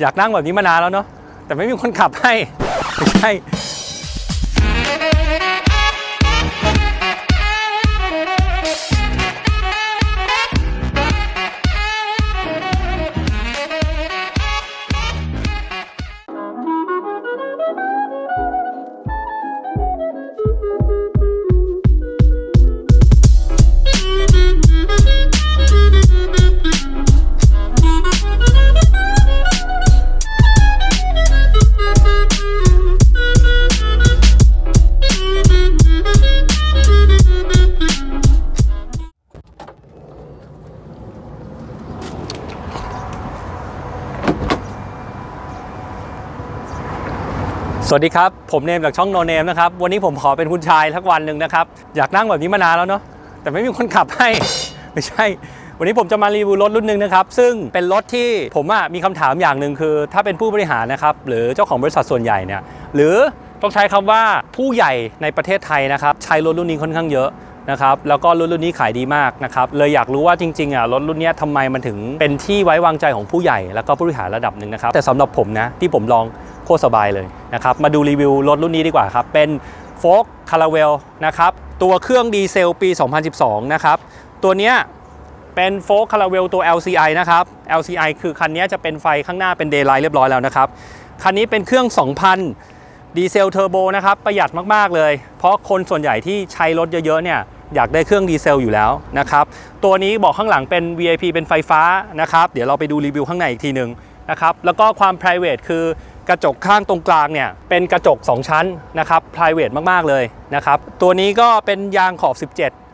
อยากนั่งแบบนี้มานานแล้วเนาะแต่ไม่มีคนขับให้ไม่ใช่ สวัสดีครับ ผมเนมจากช่องโนเนมนะครับ วันนี้ผมขอเป็นคุณชายทักวันหนึ่งนะครับ อยากนั่งแบบนี้มานานแล้วเนาะแต่ไม่มีคนขับให้ ไม่ใช่ วันนี้ผมจะมารีวิวรถรุ่นหนึ่งนะครับ ซึ่งเป็นรถที่ผมอะมีคำถามอย่างหนึ่งคือ ถ้าเป็นผู้บริหารนะครับ หรือเจ้าของบริษัทส่วนใหญ่เนี่ยหรือต้องใช้คำว่าผู้ใหญ่ในประเทศไทยนะครับ ใช้รถรุ่นนี้ค่อนข้างเยอะนะครับแล้วก็รถรุ่นนี้ขายดีมากนะครับเลยอยากรู้ว่าจริงๆอะรถรุ่นนี้ทำไมมันถึงเป็นที่ไว้วางใจของผู้ใหญ่ แล้วก็ผู้บริหารระดับหนึ่งนะครับแต่สำหรับผมนะที่ผมลอง โคตรสบายเลยนะครับ มาดูรีวิวรถรุ่นนี้ดีกว่าครับ เป็นโฟกคาราเวลนะครับ ตัวเครื่องดีเซลปี 2012 นะครับ ตัวเนี้ยเป็นโฟกคาราเวลตัว LCI นะครับ LCI คือคันนี้จะเป็นไฟข้างหน้าเป็น daylight เรียบร้อยแล้วนะครับ คันนี้เป็นเครื่อง 2,000 ดีเซลเทอร์โบนะครับ ประหยัดมากๆเลย เพราะคนส่วนใหญ่ที่ใช้รถเยอะๆเนี่ยอยากได้เครื่องดีเซลอยู่แล้วนะครับ ตัวนี้บอกข้างหลังเป็น VIP เป็นไฟฟ้านะครับ เดี๋ยวเราไปดูรีวิวข้างในอีกทีหนึ่งนะครับ แล้วก็ความ private คือ กระจกข้างตรงกลางเนี่ยเป็นกระจก 2 ชั้นนะครับ p r i v a t มาก ๆ เลยนะครับ ตัวนี้ก็เป็นยางขอบ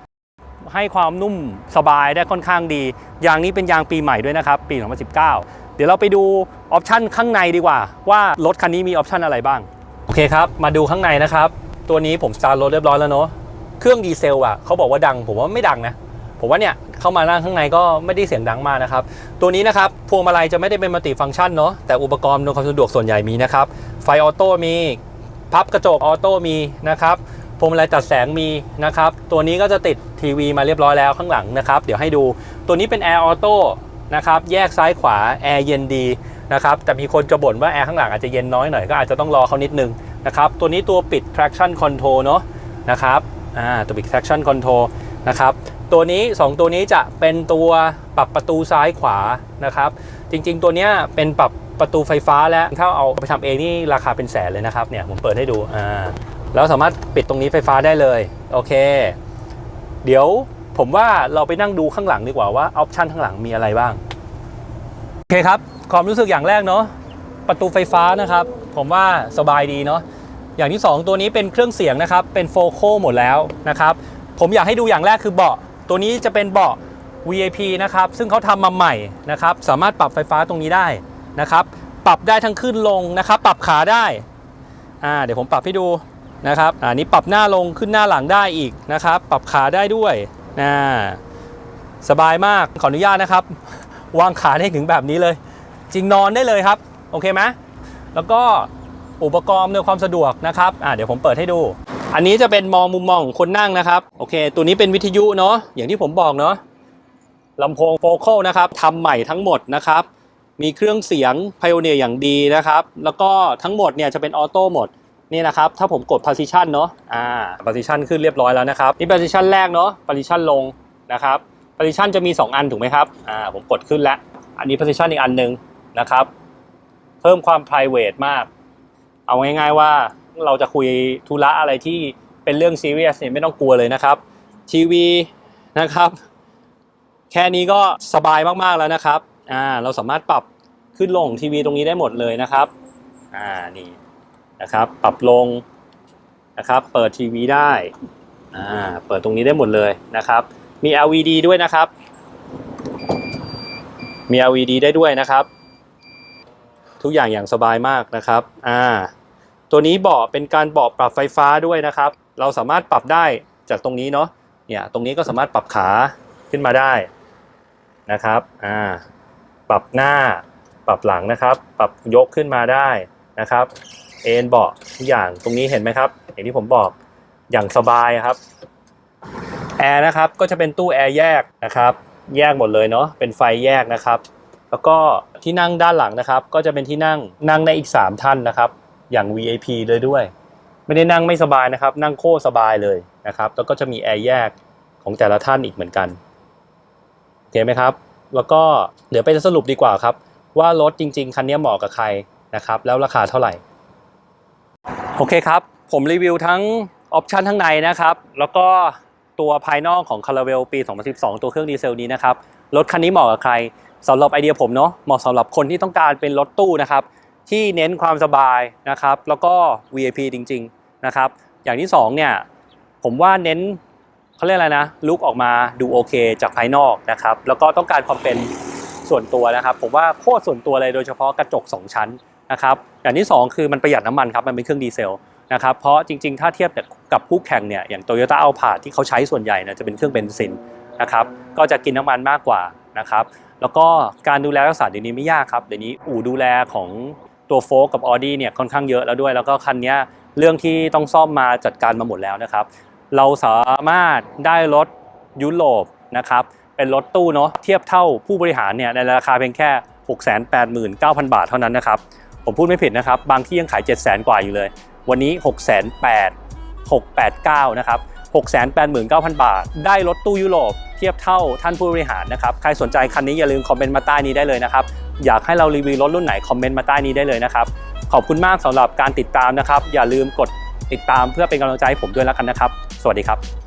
17 ให้ความนุ่มสบายได้ค่อนข้างดี ยางนี้เป็นยางปีใหม่ด้วยนะครับ ปี 2019 เดี๋ยวเราไปดูออปชันข้างในดีกว่า ว่ารถคันนี้มีออปชันอะไรบ้าง โอเคครับ มาดูข้างในนะครับ ตัวนี้ผมสตาร์ทรถเรียบร้อยแล้วเนาะเครื่องดีเซลอะเขาบอกว่าดังผมว่าไม่ดังนะ ผมว่าเนี่ยเข้ามานั่งข้างในก็ไม่ได้เสียงดังมากนะครับ ตัวนี้นะครับพวงมาลัยจะไม่ได้เป็นมัลติฟังก์ชันเนาะแต่อุปกรณ์อำนวยความสะดวกส่วนใหญ่มีนะครับ ไฟออโต้มีพับกระจกออโต้มีนะครับพวงมาลัยตัดแสงมีนะครับ ตัวนี้ก็จะติดทีวีมาเรียบร้อยแล้วข้างหลังนะครับ เดี๋ยวให้ดูตัวนี้เป็นแอร์ออโต้นะครับแยกซ้ายขวาแอร์เย็นดีนะครับแต่มีคนจะบ่นว่าแอร์ข้างหลังอาจจะเย็นน้อยหน่อยก็อาจจะต้องรอเขานิดนึงนะครับตัวนี้ตัวปิด traction control เนาะนะครับอ่าตัวปิด traction control นะครับ ตัวนี้ 2 ตัวนี้จะเป็นตัวปรับประตูซ้ายขวานะครับ จริงๆ ตัวเนี้ยเป็นปรับประตูไฟฟ้าแล้วถ้าเอาไปทำเองนี่ราคาเป็นแสนเลยนะครับเนี่ยผมเปิดให้ดูอ่าแล้วสามารถปิดตรงนี้ไฟฟ้าได้เลยโอเค เดี๋ยวผมว่าเราไปนั่งดูข้างหลังดีกว่าว่าออปชันข้างหลังมีอะไรบ้างโอเคครับความรู้สึกอย่างแรกเนาะประตูไฟฟ้านะครับ ผมว่าสบายดีเนาะอย่างที่ 2 ตัวนี้เป็นเครื่องเสียงนะครับ เป็นโฟโคหมดแล้วนะครับ ผมอยากให้ดูอย่างแรกคือเบาะ ตัวนี้จะเป็นเบาะ VIP นะครับ ซึ่งเขาทำมาใหม่นะครับ สามารถปรับไฟฟ้าตรงนี้ได้นะครับ ปรับได้ทั้งขึ้นลงนะครับ ปรับขาได้อ่าเดี๋ยวผมปรับให้ดูนะครับอ่านี้ปรับหน้าลงขึ้นหน้าหลังได้อีกนะครับ ปรับขาได้ด้วยอ่าสบายมากขออนุญาตนะครับ วางขาได้ถึงแบบนี้เลย จริงนอนได้เลยครับ โอเคไหมแล้วก็ อุปกรณ์ในความสะดวกนะครับอ่าเดี๋ยวผมเปิดให้ดู อันนี้จะเป็นมองมุมมองของคนนั่งนะครับโอเค ตัวนี้เป็นวิทยุเนาะอย่างที่ผมบอกเนาะลำโพงโฟกัลนะครับทำใหม่ทั้งหมดนะครับมีเครื่องเสียง Pioneer อย่างดีนะครับแล้วก็ทั้งหมดเนี่ยจะเป็นออโต้หมดนี่นะครับถ้าผมกด position เนาะอ่า position ขึ้นเรียบร้อยแล้วนะครับนี่ position แรกเนาะ position ลงนะครับ position จะมี 2 อันถูกไหมครับอ่าผมกดขึ้นแล้ว อันนี้ position อีกอันหนึ่งนะครับ เพิ่มความ private มาก เอาง่าย ๆว่าเราจะคุยธุระอะไรที่เป็นเรื่อง serious เนี่ยไม่ต้องกลัวเลยนะครับ ทีวีนะครับ แค่นี้ก็สบายมากๆแล้วนะครับอ่าเราสามารถปรับขึ้นลงทีวีตรงนี้ได้หมดเลยนะครับอ่านี่นะครับ ปรับลงนะครับ เปิดทีวีได้อ่าเปิดตรงนี้ได้หมดเลยนะครับ มี LED ด้วยนะครับ มี LED ได้ด้วยนะครับ ทุกอย่างอย่างสบายมากนะครับอ่าตัวนี้เบาะเป็นการเบาะปรับไฟฟ้าด้วยนะครับ เราสามารถปรับได้จากตรงนี้เนาะเนี่ยตรงนี้ก็สามารถปรับขาขึ้นมาได้นะครับอ่าปรับหน้าปรับหลังนะครับ ปรับยกขึ้นมาได้นะครับ เอนเบาะทุกอย่างตรงนี้เห็นไหมครับ อย่างที่ผมบอกอย่างสบายครับแอร์นะครับก็จะเป็นตู้แอร์แยกนะครับ แยกหมดเลยเนาะเป็นไฟแยกนะครับ แล้วก็ที่นั่งด้านหลังนะครับ ก็จะเป็นที่นั่งนั่งได้อีก 3 ท่านนะครับ อย่าง VIP เลยด้วย ไม่ได้นั่งไม่สบายนะครับ นั่งโคตรสบายเลยนะครับ แล้วก็จะมีแอร์แยกของแต่ละท่านอีกเหมือนกันโอเคไหมครับ แล้วก็เดี๋ยวไปสรุปดีกว่าครับ ว่ารถจริง ๆ คันนี้เหมาะกับใครนะครับ แล้วราคาเท่าไหร่ โอเคครับ ผมรีวิวทั้งออปชันทั้งในนะครับ แล้วก็ ตัวภายนอกของ c a r a v e l ปี 2012 ตัวเครื่องดีเซลนี้นะครับ รถคันนี้เหมาะกับใครสำหรับไอเดียผมเนาะเหมาะสำหรับคนที่ต้องการเป็นรถตู้นะครับที่เน้นความสบายนะครับ แล้วก็ VIP จริง ๆนะครับ อย่างที่สองเนี่ยผมว่าเน้นเขาเรียกอะไรนะลุกออกมาดูโอเคจากภายนอกนะครับ แล้วก็ต้องการความเป็นส่วนตัวนะครับ ผมว่าโคตรส่วนตัวเลยโดยเฉพาะกระจก 2 ชั้นนะครับ อย่างที่สองคือมันประหยัดน้ำมันครับมันเป็นเครื่องดีเซล นะครับเพราะจริงๆ ถ้าเทียบกับคู่แข่งเนี่ยอย่าง Toyota a l p a ที่เขาใช้ส่วนใหญ่นะจะเป็นเครื่องเบนซินนะครับก็จะกินน้ำมันมากกว่านะครับแล้วก็การดูแลรักษาเดี๋ยวนี้ไม่ยากครับเดี๋ยวนี้อู่ดูแลของตัวโฟกับ Audi เนี่ยค่อนข้างเยอะแล้วด้วย แล้วก็คันนี้เรื่องที่ต้องซ่อมมาจัดการมาหมดแล้วนะครับ เราสามารถได้รถยุโรปนะครับเป็นรถตู้เนาะเทียบเท่าผู้บริหารเนี่ยในราคาเพียงแค่ 689,000 บาทเท่านั้นนะครับผมพูดไม่ผิดนะครับ บางที่ยังขาย 700,000 กว่าอยู่เลย วันนี้ 6 8 0 689 นะครับ 689,000 บาท ได้รถตู้ยุโรปเทียบเท่าท่านผู้บริหารนะครับ ใครสนใจคันนี้อย่าลืมคอมเมนต์มาใต้นี้ได้เลยนะครับ อยากให้เรารีวิวรถรุ่นไหนคอมเมนต์มาใต้นี้ได้เลยนะครับ ขอบคุณมากสำหรับการติดตามนะครับ อย่าลืมกดติดตามเพื่อเป็นกำลังใจให้ผมด้วยแล้วกันนะครับ สวัสดีครับ